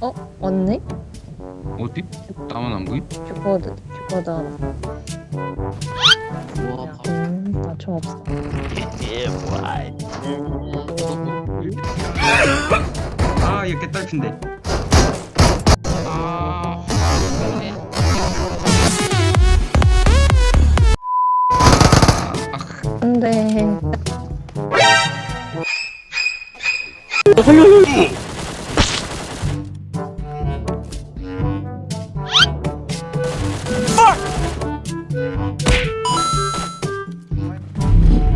어? 왔네? 어디? 나만 안 보임? 슈퍼드 슈퍼드 하나 우와 바로 음, 나총 없어 아, 얘 개딸핀데. 아 네. 안돼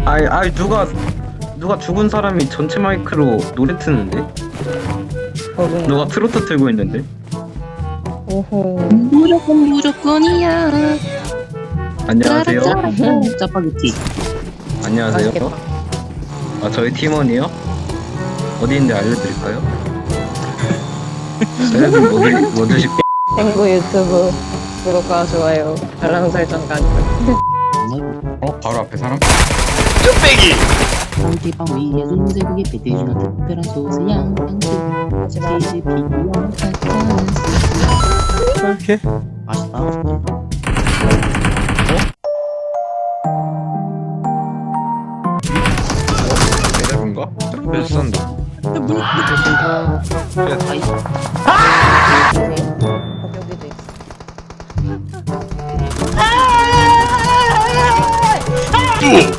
아이 아이 누가 누가 죽은 사람이 전체 마이크로 노래 트는데? 거기 누가 트로트 틀고 있는데? 오호 무조건 무조건이야 안녕하세요. 짜파게티 안녕하세요. 맛있겠다 아 저희 팀원이요? 어디 있는지 알려드릴까요? 여러분 뭐, 드- 뭐 드실 땡구 유튜브 구독과 좋아요 알람 설정까지 어, 앞에 사람? 빵기빵 위에 순대국에 배대주는 특별한 소스 하지마 치즈 피망 사탕 이렇게? 맛있다 내잡은가? 몇 산다. 문 닫혔습니다 아이 Ooh.